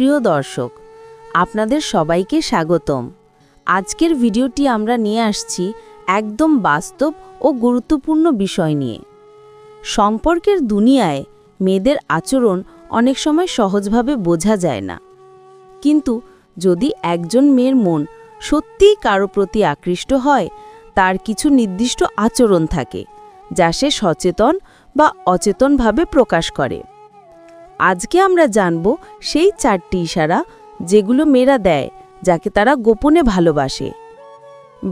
প্রিয় দর্শক, আপনাদের সবাইকে স্বাগতম। আজকের ভিডিওটি আমরা নিয়ে আসছি একদম বাস্তব ও গুরুত্বপূর্ণ বিষয় নিয়ে। সম্পর্কের দুনিয়ায় মেয়েদের আচরণ অনেক সময় সহজভাবে বোঝা যায় না। কিন্তু যদি একজন মেয়ের মন সত্যিই কারও প্রতি আকৃষ্ট হয়, তার কিছু নির্দিষ্ট আচরণ থাকে, যা সে সচেতন বা অচেতনভাবে প্রকাশ করে। আজকে আমরা জানব সেই চারটি ইশারা যেগুলো মেয়েরা দেয়, যাকে তারা গোপনে ভালোবাসে।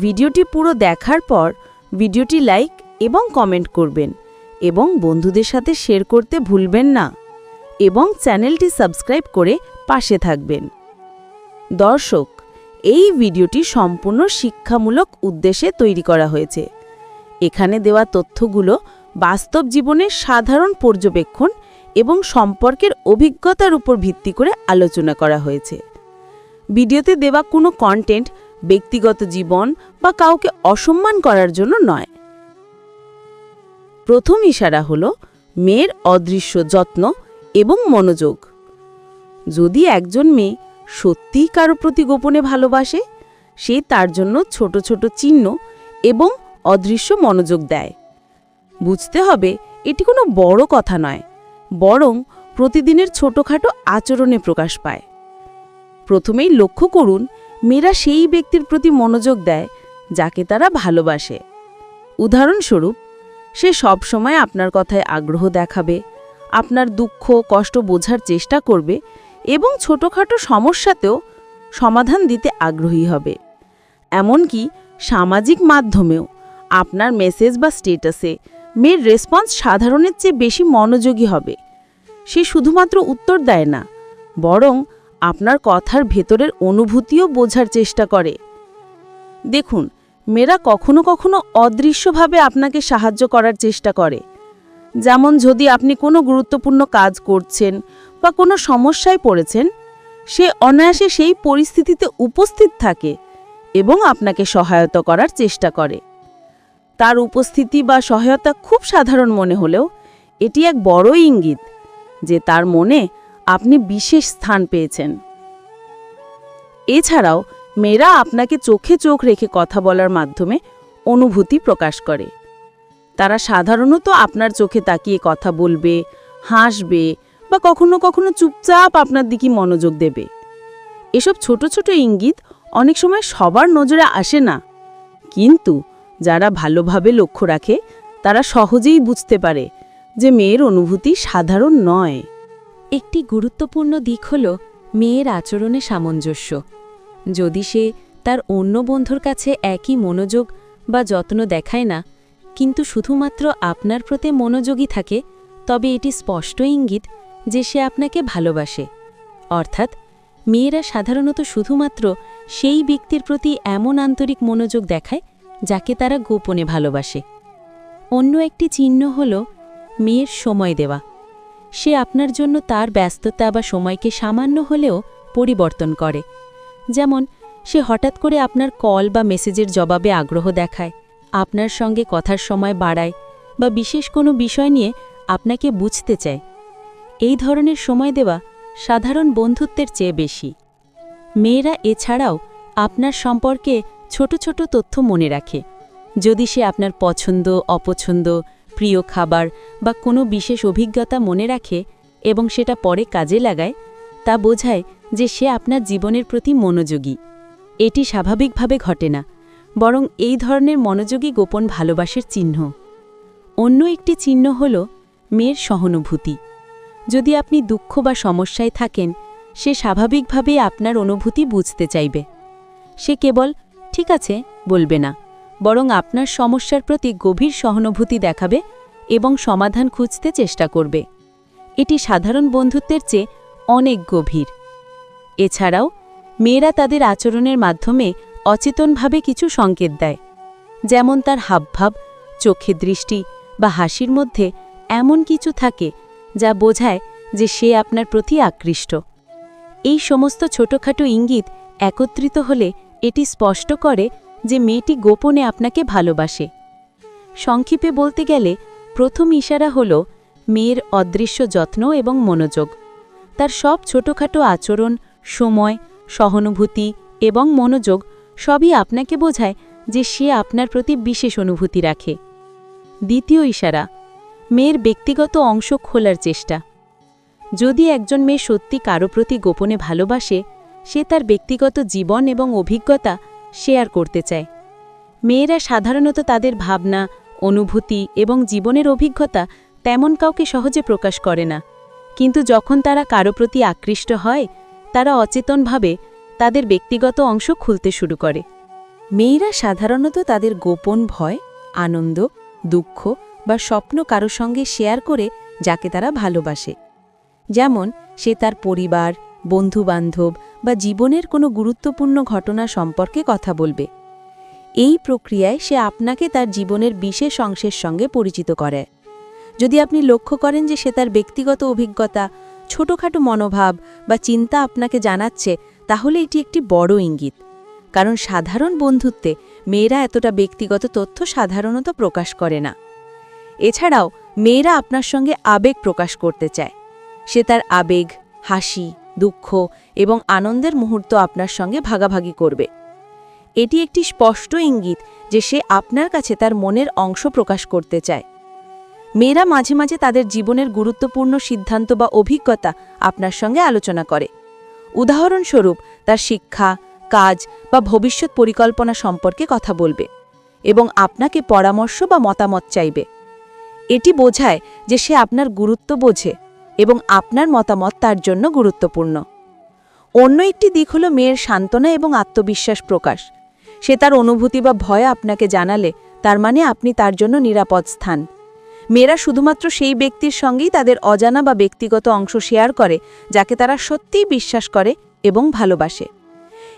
ভিডিওটি পুরো দেখার পর ভিডিওটি লাইক এবং কমেন্ট করবেন এবং বন্ধুদের সাথে শেয়ার করতে ভুলবেন না এবং চ্যানেলটি সাবস্ক্রাইব করে পাশে থাকবেন। দর্শক, এই ভিডিওটি সম্পূর্ণ শিক্ষামূলক উদ্দেশ্যে তৈরি করা হয়েছে। এখানে দেওয়া তথ্যগুলো বাস্তব জীবনের সাধারণ পর্যবেক্ষণ এবং সম্পর্কের অভিজ্ঞতার উপর ভিত্তি করে আলোচনা করা হয়েছে। ভিডিওতে দেওয়া কোনো কন্টেন্ট ব্যক্তিগত জীবন বা কাউকে অসম্মান করার জন্য নয়। প্রথম ইশারা হল মেয়ের অদৃশ্য যত্ন এবং মনোযোগ। যদি একজন মেয়ে সত্যিই কারও প্রতি গোপনে ভালোবাসে, সে তার জন্য ছোট ছোট চিহ্ন এবং অদৃশ্য মনোযোগ দেয়। বুঝতে হবে, এটি কোনো বড় কথা নয়। বরং প্রতিদিনের ছোটখাটো আচরণে প্রকাশ পায়। প্রথমেই লক্ষ্য করুন, মেয়েরা সেই ব্যক্তির প্রতি মনোযোগ দেয়, যাকে তারা ভালোবাসে। উদাহরণস্বরূপ, সে সবসময় আপনার কথায় আগ্রহ দেখাবে, আপনার দুঃখ, কষ্ট বোঝার চেষ্টা করবে এবং ছোটোখাটো সমস্যাতেও সমাধান দিতে আগ্রহী হবে। এমনকি সামাজিক মাধ্যমেও আপনার মেসেজ বা স্টেটাসে মেয়ের রেসপন্স সাধারণের চেয়ে বেশি মনোযোগী হবে। সে শুধুমাত্র উত্তর দেয় না, বরং আপনার কথার ভেতরের অনুভূতিও বোঝার চেষ্টা করে। দেখুন, মেয়েরা কখনো কখনো অদৃশ্যভাবে আপনাকে সাহায্য করার চেষ্টা করে। যেমন যদি আপনি কোনো গুরুত্বপূর্ণ কাজ করছেন বা কোনো সমস্যায় পড়েছেন, সে অনায়াসে সেই পরিস্থিতিতে উপস্থিত থাকে এবং আপনাকে সহায়তা করার চেষ্টা করে। তার উপস্থিতি বা সহায়তা খুব সাধারণ মনে হলেও এটি এক বড় ইঙ্গিত যে তার মনে আপনি বিশেষ স্থান পেয়েছেন। এছাড়াও মেয়েরা আপনাকে চোখে চোখ রেখে কথা বলার মাধ্যমে অনুভূতি প্রকাশ করে। তারা সাধারণত আপনার চোখে তাকিয়ে কথা বলবে, হাসবে বা কখনো কখনো চুপচাপ আপনার দিকে মনোযোগ দেবে। এসব ছোট ছোট ইঙ্গিত অনেক সময় সবার নজরে আসে না। কিন্তু যারা ভালোভাবে লক্ষ্য রাখে, তারা সহজেই বুঝতে পারে যে মেয়ের অনুভূতি সাধারণ নয়। একটি গুরুত্বপূর্ণ দিক হল মেয়ের আচরণে সামঞ্জস্য। যদি সে তার অন্য বন্ধুর কাছে একই মনোযোগ বা যত্ন দেখায় না, কিন্তু শুধুমাত্র আপনার প্রতি মনোযোগী থাকে, তবে এটি স্পষ্ট ইঙ্গিত যে সে আপনাকে ভালোবাসে। অর্থাৎ মেয়েরা সাধারণত শুধুমাত্র সেই ব্যক্তির প্রতি এমন আন্তরিক মনোযোগ দেখায় যাকে তারা গোপনে ভালোবাসে। অন্য একটি চিহ্ন হল মেয়ের সময় দেওয়া। সে আপনার জন্য তার ব্যস্ততা বা সময়কে সামান্য হলেও পরিবর্তন করে। যেমন, সে হঠাৎ করে আপনার কল বা মেসেজের জবাবে আগ্রহ দেখায়, আপনার সঙ্গে কথার সময় বাড়ায় বা বিশেষ কোনো বিষয় নিয়ে আপনাকে বুঝতে চায়। এই ধরনের সময় দেওয়া সাধারণ বন্ধুত্বের চেয়ে বেশি। মেয়েরা এছাড়াও আপনার সম্পর্কে ছোট ছোট তথ্য মনে রাখে। যদি সে আপনার পছন্দ, অপছন্দ, প্রিয় খাবার বা কোনো বিশেষ অভিজ্ঞতা মনে রাখে এবং সেটা পরে কাজে লাগায়, তা বোঝায় যে সে আপনার জীবনের প্রতি মনোযোগী। এটি স্বাভাবিকভাবে ঘটে না, বরং এই ধরনের মনোযোগী গোপন ভালোবাসার চিহ্ন। অন্য একটি চিহ্ন হল মেয়ের সহানুভূতি। যদি আপনি দুঃখ বা সমস্যায় থাকেন, সে স্বাভাবিকভাবেই আপনার অনুভূতি বুঝতে চাইবে। সে কেবল ঠিক আছে, বলবে না। বরং আপনার সমস্যার প্রতি গভীর সহানুভূতি দেখাবে এবং সমাধান খুঁজতে চেষ্টা করবে। এটি সাধারণ বন্ধুত্বের চেয়ে অনেক গভীর। এছাড়াও, মেয়েরা তাদের আচরণের মাধ্যমে অচেতনভাবে কিছু সংকেত দেয়, যেমন তার হাবভাব, চোখে দৃষ্টি বা হাসির মধ্যে এমন কিছু থাকে যা বোঝায় যে সে আপনার প্রতি আকৃষ্ট। এই সমস্ত ছোটখাটো ইঙ্গিত একত্রিত হলে এটি স্পষ্ট করে যে মেয়েটি গোপনে আপনাকে ভালোবাসে। সংক্ষেপে বলতে গেলে, প্রথম ইশারা হল মেয়ের অদৃশ্য যত্ন এবং মনোযোগ। তার সব ছোটখাটো আচরণ, সময়, সহানুভূতি এবং মনোযোগ সবই আপনাকে বোঝায় যে সে আপনার প্রতি বিশেষ অনুভূতি রাখে। দ্বিতীয় ইশারা, মেয়ের ব্যক্তিগত অংশ খোলার চেষ্টা। যদি একজন মেয়ে সত্যি কারও প্রতি গোপনে ভালোবাসে সে তার ব্যক্তিগত জীবন এবং অভিজ্ঞতা শেয়ার করতে চায়। মেয়েরা সাধারণত তাদের ভাবনা, অনুভূতি এবং জীবনের অভিজ্ঞতা তেমন কাউকে সহজে প্রকাশ করে না। কিন্তু যখন তারা কারও প্রতি আকৃষ্ট হয়, তারা অচেতনভাবে তাদের ব্যক্তিগত অংশ খুলতে শুরু করে। মেয়েরা সাধারণত তাদের গোপন ভয়, আনন্দ, দুঃখ বা স্বপ্ন কারও সঙ্গে শেয়ার করে যাকে তারা ভালোবাসে। যেমন, সে তার পরিবার বন্ধুবান্ধব বা জীবনের কোনো গুরুত্বপূর্ণ ঘটনা সম্পর্কে কথা বলবে। এই প্রক্রিয়ায় সে আপনাকে তার জীবনের বিশেষ অংশের সঙ্গে পরিচিত করে। যদি আপনি লক্ষ্য করেন যে সে তার ব্যক্তিগত অভিজ্ঞতা, ছোটোখাটো মনোভাব বা চিন্তা আপনাকে জানাচ্ছে, তাহলে এটি একটি বড় ইঙ্গিত। কারণ সাধারণ বন্ধুত্বে মেয়েরা এতটা ব্যক্তিগত তথ্য সাধারণত প্রকাশ করে না। এছাড়াও, মেয়েরা আপনার সঙ্গে আবেগ প্রকাশ করতে চায়। সে তার আবেগ, হাসি দুঃখ এবং আনন্দের মুহূর্ত আপনার সঙ্গে ভাগাভাগি করবে। এটি একটি স্পষ্ট ইঙ্গিত যে সে আপনার কাছে তার মনের অংশ প্রকাশ করতে চায়। মেয়েরা মাঝে মাঝে তাদের জীবনের গুরুত্বপূর্ণ সিদ্ধান্ত বা অভিজ্ঞতা আপনার সঙ্গে আলোচনা করে। উদাহরণস্বরূপ, তার শিক্ষা, কাজ বা ভবিষ্যৎ পরিকল্পনা সম্পর্কে কথা বলবে এবং আপনাকে পরামর্শ বা মতামত চাইবে। এটি বোঝায় যে সে আপনার গুরুত্ব বোঝে এবং আপনার মতামত তার জন্য গুরুত্বপূর্ণ। অন্য একটি দিক হল মেয়ের সান্ত্বনা এবং আত্মবিশ্বাস প্রকাশ। সে তার অনুভূতি বা ভয় আপনাকে জানালে, তার মানে আপনি তার জন্য নিরাপদ স্থান। মেয়েরা শুধুমাত্র সেই ব্যক্তির সঙ্গেই তাদের অজানা বা ব্যক্তিগত অংশ শেয়ার করে, যাকে তারা সত্যিই বিশ্বাস করে এবং ভালোবাসে।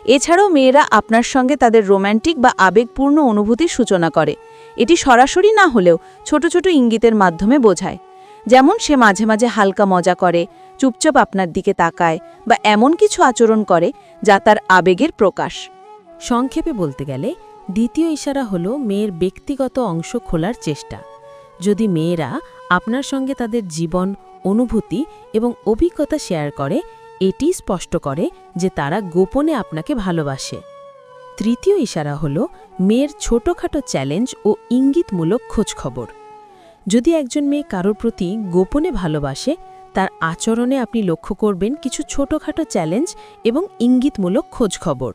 এছাড়াও মেয়েরা আপনার সঙ্গে তাদের রোম্যান্টিক বা আবেগপূর্ণ অনুভূতির সূচনা করে। এটি সরাসরি না হলেও ছোট ছোট ইঙ্গিতের মাধ্যমে বোঝায়। যেমন সে মাঝে মাঝে হালকা মজা করে, চুপচাপ আপনার দিকে তাকায় বা এমন কিছু আচরণ করে যা তার আবেগের প্রকাশ। সংক্ষেপে বলতে গেলে, দ্বিতীয় ইশারা হল মেয়ের ব্যক্তিগত অংশ খোলার চেষ্টা। যদি মেয়েরা আপনার সঙ্গে তাদের জীবন, অনুভূতি এবং অভিজ্ঞতা শেয়ার করে, এটি স্পষ্ট করে যে তারা গোপনে আপনাকে ভালোবাসে। তৃতীয় ইশারা হল মেয়ের ছোটখাটো চ্যালেঞ্জ ও ইঙ্গিতমূলক খোঁজখবর। যদি একজন মেয়ে কারোর প্রতি গোপনে ভালোবাসে, তার আচরণে আপনি লক্ষ্য করবেন কিছু ছোটখাটো চ্যালেঞ্জ এবং ইঙ্গিতমূলক খোঁজখবর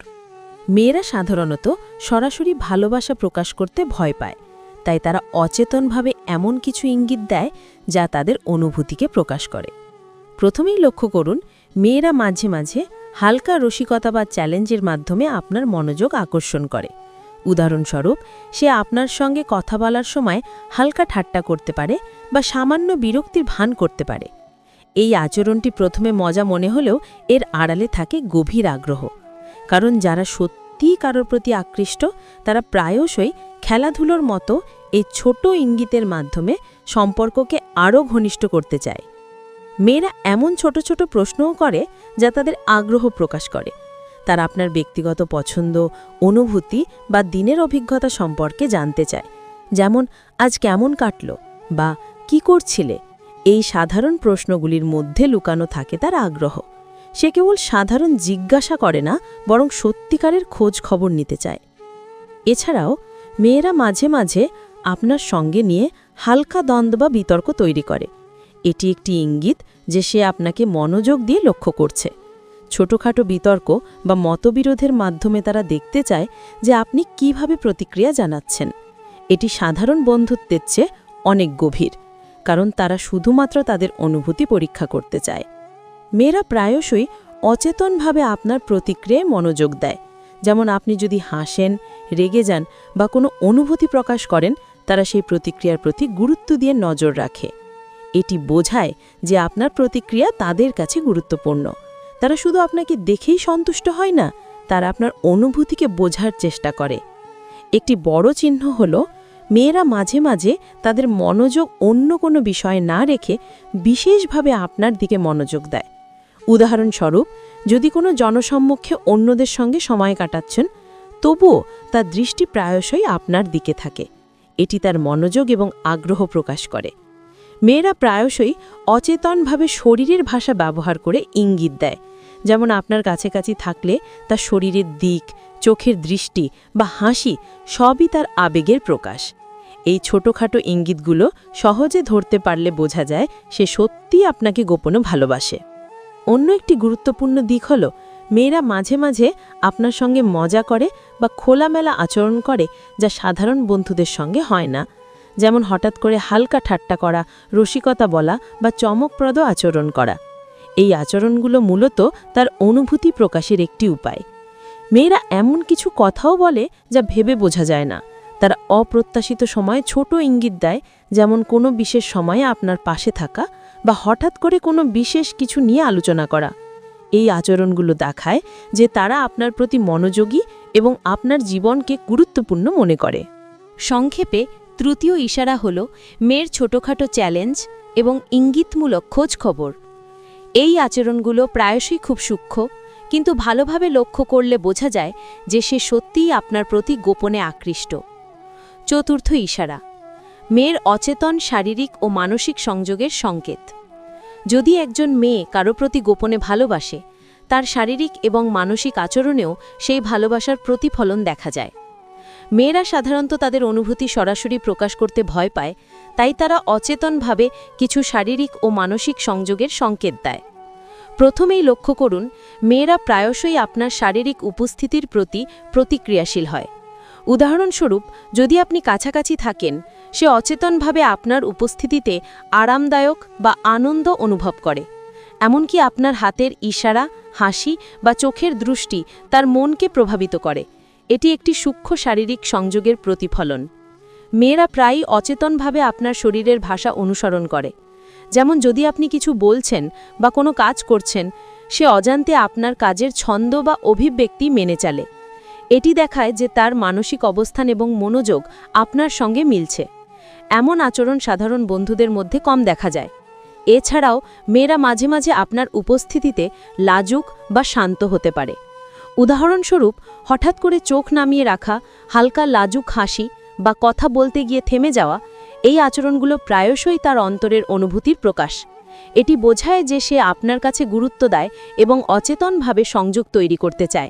মেয়েরা সাধারণত সরাসরি ভালোবাসা প্রকাশ করতে ভয় পায়, তাই তারা অচেতনভাবে এমন কিছু ইঙ্গিত দেয় যা তাদের অনুভূতিকে প্রকাশ করে। প্রথমেই লক্ষ্য করুন, মেয়েরা মাঝে মাঝে হালকা রসিকতা বা চ্যালেঞ্জের মাধ্যমে আপনার মনোযোগ আকর্ষণ করে। উদাহরণস্বরূপ, সে আপনার সঙ্গে কথা বলার সময় হালকা ঠাট্টা করতে পারে বা সামান্য বিরক্তির ভান করতে পারে। এই আচরণটি প্রথমে মজা মনে হলেও এর আড়ালে থাকে গভীর আগ্রহ। কারণ যারা সত্যিই কারোর প্রতি আকৃষ্ট, তারা প্রায়শই খেলাধুলোর মতো এই ছোট ইঙ্গিতের মাধ্যমে সম্পর্ককে আরও ঘনিষ্ঠ করতে চায়। মেয়েরা এমন ছোট ছোট প্রশ্নও করে যা তাদের আগ্রহ প্রকাশ করে। তারা আপনার ব্যক্তিগত পছন্দ, অনুভূতি বা দিনের অভিজ্ঞতা সম্পর্কে জানতে চায়। যেমন, আজ কেমন কাটল বা কি করছিলে? এই সাধারণ প্রশ্নগুলির মধ্যে লুকানো থাকে তার আগ্রহ। সে কেবল সাধারণ জিজ্ঞাসা করে না, বরং সত্যিকারের খোঁজ খবর নিতে চায়। এছাড়াও, মেয়েরা মাঝে মাঝে আপনার সঙ্গে নিয়ে হালকা দ্বন্দ্ব বা বিতর্ক তৈরি করে। এটি একটি ইঙ্গিত যে সে আপনাকে মনোযোগ দিয়ে লক্ষ্য করছে। ছোটখাটো বিতর্ক বা মতবিরোধের মাধ্যমে তারা দেখতে চায় যে আপনি কীভাবে প্রতিক্রিয়া জানাচ্ছেন। এটি সাধারণ বন্ধুত্বের চেয়ে অনেক গভীর, কারণ তারা শুধুমাত্র তাদের অনুভূতি পরীক্ষা করতে চায়। মেয়েরা প্রায়শই অচেতনভাবে আপনার প্রতিক্রিয়ায় মনোযোগ দেয়। যেমন আপনি যদি হাসেন, রেগে যান বা কোনো অনুভূতি প্রকাশ করেন, তারা সেই প্রতিক্রিয়ার প্রতি গুরুত্ব দিয়ে নজর রাখে। এটি বোঝায় যে আপনার প্রতিক্রিয়া তাদের কাছে গুরুত্বপূর্ণ। তারা শুধু আপনাকে দেখেই সন্তুষ্ট হয় না, তারা আপনার অনুভূতিকে বোঝার চেষ্টা করে। একটি বড় চিহ্ন হল, মেয়েরা মাঝে মাঝে তাদের মনোযোগ অন্য কোনো বিষয়ে না রেখে বিশেষভাবে আপনার দিকে মনোযোগ দেয়। উদাহরণস্বরূপ, যদি কোনো জনসম্মুখে অন্যদের সঙ্গে সময় কাটাচ্ছেন, তবুও তার দৃষ্টি প্রায়শই আপনার দিকে থাকে। এটি তার মনোযোগ এবং আগ্রহ প্রকাশ করে। মেয়েরা প্রায়শই অচেতনভাবে শরীরের ভাষা ব্যবহার করে ইঙ্গিত দেয়। যেমন আপনার কাছাকাছি থাকলে তার শরীরের দিক, চোখের দৃষ্টি বা হাসি সবই তার আবেগের প্রকাশ। এই ছোটোখাটো ইঙ্গিতগুলো সহজে ধরতে পারলে বোঝা যায় সে সত্যিই আপনাকে গোপনে ভালোবাসে। অন্য একটি গুরুত্বপূর্ণ দিক হল, মেয়েরা মাঝে মাঝে আপনার সঙ্গে মজা করে বা খোলামেলা আচরণ করে যা সাধারণ বন্ধুদের সঙ্গে হয় না। যেমন হঠাৎ করে হালকা ঠাট্টা করা, রসিকতা বলা বা চমকপ্রদ আচরণ করা। এই আচরণগুলো মূলত তার অনুভূতি প্রকাশের একটি উপায়। মেয়েরা এমন কিছু কথাও বলে যা ভেবে বোঝা যায় না। তার অপ্রত্যাশিত সময়ে ছোট ইঙ্গিত দেয়, যেমন কোনো বিশেষ সময়ে আপনার পাশে থাকা বা হঠাৎ করে কোনো বিশেষ কিছু নিয়ে আলোচনা করা। এই আচরণগুলো দেখায় যে তারা আপনার প্রতি মনোযোগী এবং আপনার জীবনকে গুরুত্বপূর্ণ মনে করে। সংক্ষেপে, তৃতীয় ইশারা হল মেয়ের ছোটোখাটো চ্যালেঞ্জ এবং ইঙ্গিতমূলক খোঁজ খবর এই আচরণগুলো প্রায়শই খুব সূক্ষ্ম, কিন্তু ভালোভাবে লক্ষ্য করলে বোঝা যায় যে সে সত্যিই আপনার প্রতি গোপনে আকৃষ্ট। চতুর্থ ইশারা, মেয়ের অচেতন শারীরিক ও মানসিক সংযোগের সংকেত। যদি একজন মেয়ে কারও প্রতি গোপনে ভালোবাসে, তার শারীরিক এবং মানসিক আচরণেও সেই ভালোবাসার প্রতিফলন দেখা যায়। মেয়েরা সাধারণত তাদের অনুভূতি সরাসরি প্রকাশ করতে ভয় পায়, তাই তারা অচেতনভাবে কিছু শারীরিক ও মানসিক সংযোগের সংকেত দেয়। প্রথমেই লক্ষ্য করুন, মেয়েরা প্রায়শই আপনার শারীরিক উপস্থিতির প্রতি প্রতিক্রিয়াশীল হয়। উদাহরণস্বরূপ, যদি আপনি কাছাকাছি থাকেন, সে অচেতনভাবে আপনার উপস্থিতিতে আরামদায়ক বা আনন্দ অনুভব করে। এমনকি আপনার হাতের ইশারা, হাসি বা চোখের দৃষ্টি তার মনকে প্রভাবিত করে। এটি একটি সূক্ষ্ম শারীরিক সংযোগের প্রতিফলন। মেয়েরা প্রায়ই অচেতনভাবে আপনার শরীরের ভাষা অনুসরণ করে। যেমন যদি আপনি কিছু বলছেন বা কোনো কাজ করছেন, সে অজান্তে আপনার কাজের ছন্দ বা অভিব্যক্তি মেনে চলে। এটি দেখায় যে তার মানসিক অবস্থান এবং মনোযোগ আপনার সঙ্গে মিলছে। এমন আচরণ সাধারণ বন্ধুদের মধ্যে কম দেখা যায়। এছাড়াও, মেয়েরা মাঝে মাঝে আপনার উপস্থিতিতে লাজুক বা শান্ত হতে পারে। উদাহরণস্বরূপ, হঠাৎ করে চোখ নামিয়ে রাখা, হালকা লাজুক হাসি বা কথা বলতে গিয়ে থেমে যাওয়া, এই আচরণগুলো প্রায়শই তার অন্তরের অনুভূতির প্রকাশ। এটি বোঝায় যে সে আপনার কাছে গুরুত্ব দেয় এবং অচেতনভাবে সংযোগ তৈরি করতে চায়।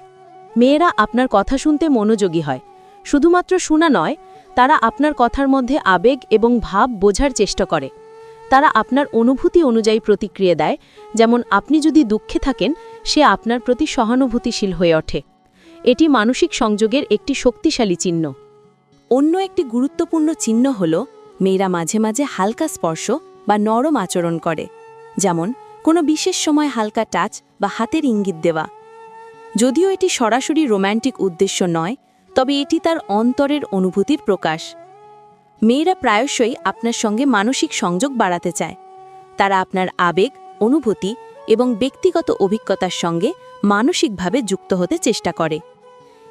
মেয়েরা আপনার কথা শুনতে মনোযোগী হয়। শুধুমাত্র শোনা নয়, তারা আপনার কথার মধ্যে আবেগ এবং ভাব বোঝার চেষ্টা করে। তারা আপনার অনুভূতি অনুযায়ী প্রতিক্রিয়া দেয়, যেমন আপনি যদি দুঃখে থাকেন সে আপনার প্রতি সহানুভূতিশীল হয়ে ওঠে। এটি মানসিক সংযোগের একটি শক্তিশালী চিহ্ন। অন্য একটি গুরুত্বপূর্ণ চিহ্ন হল, মেয়েরা মাঝে মাঝে হালকা স্পর্শ বা নরম আচরণ করে, যেমন কোনো বিশেষ সময় হালকা টাচ বা হাতের ইঙ্গিত দেওয়া। যদিও এটি সরাসরি রোম্যান্টিক উদ্দেশ্য নয়, তবে এটি তার অন্তরের অনুভূতির প্রকাশ। মেয়েরা প্রায়শই আপনার সঙ্গে মানসিক সংযোগ বাড়াতে চায়। তারা আপনার আবেগ, অনুভূতি এবং ব্যক্তিগত অভিজ্ঞতার সঙ্গে মানসিকভাবে যুক্ত হতে চেষ্টা করে।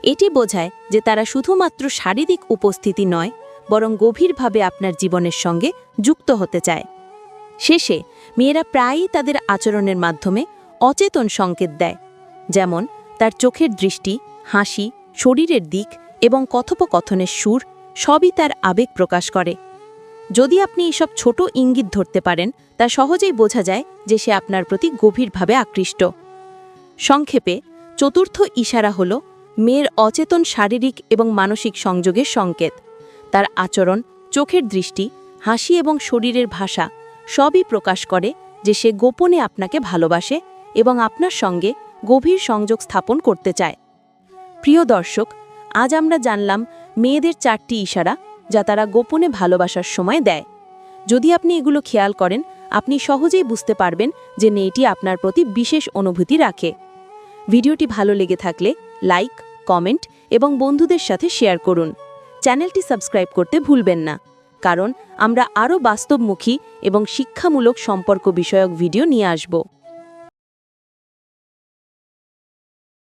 এটি বোঝায় যে তারা শুধুমাত্র শারীরিক উপস্থিতি নয়, বরং গভীরভাবে আপনার জীবনের সঙ্গে যুক্ত হতে চায়। শেষে, মেয়েরা প্রায়ই তাদের আচরণের মাধ্যমে অচেতন সংকেত দেয়, যেমন তার চোখের দৃষ্টি, হাসি, শরীরের দিক এবং কথোপকথনের সুর সবই তার আবেগ প্রকাশ করে। যদি আপনি এসব ছোট ইঙ্গিত ধরতে পারেন, তা সহজেই বোঝা যায় যে সে আপনার প্রতি গভীরভাবে আকৃষ্ট। সংক্ষেপে, চতুর্থ ইশারা হল মেয়ের অচেতন শারীরিক এবং মানসিক সংযোগের সংকেত। তার আচরণ, চোখের দৃষ্টি, হাসি এবং শরীরের ভাষা সবই প্রকাশ করে যে সে গোপনে আপনাকে ভালোবাসে এবং আপনার সঙ্গে গভীর সংযোগ স্থাপন করতে চায়। প্রিয় দর্শক, আজ আমরা জানলাম মেয়েদের চারটি ইশারা যা তারা গোপনে ভালোবাসার সময় দেয়। যদি আপনি এগুলো খেয়াল করেন, আপনি সহজেই বুঝতে পারবেন যে মেয়েটি আপনার প্রতি বিশেষ অনুভূতি রাখে। ভিডিওটি ভালো লেগে থাকলে লাইক, কমেন্ট এবং বন্ধুদের সাথে শেয়ার করুন। চ্যানেলটি সাবস্ক্রাইব করতে ভুলবেন না। কারণ আমরা আরও বাস্তবমুখী এবং শিক্ষামূলক সম্পর্ক বিষয়ক ভিডিও নিয়ে আসব।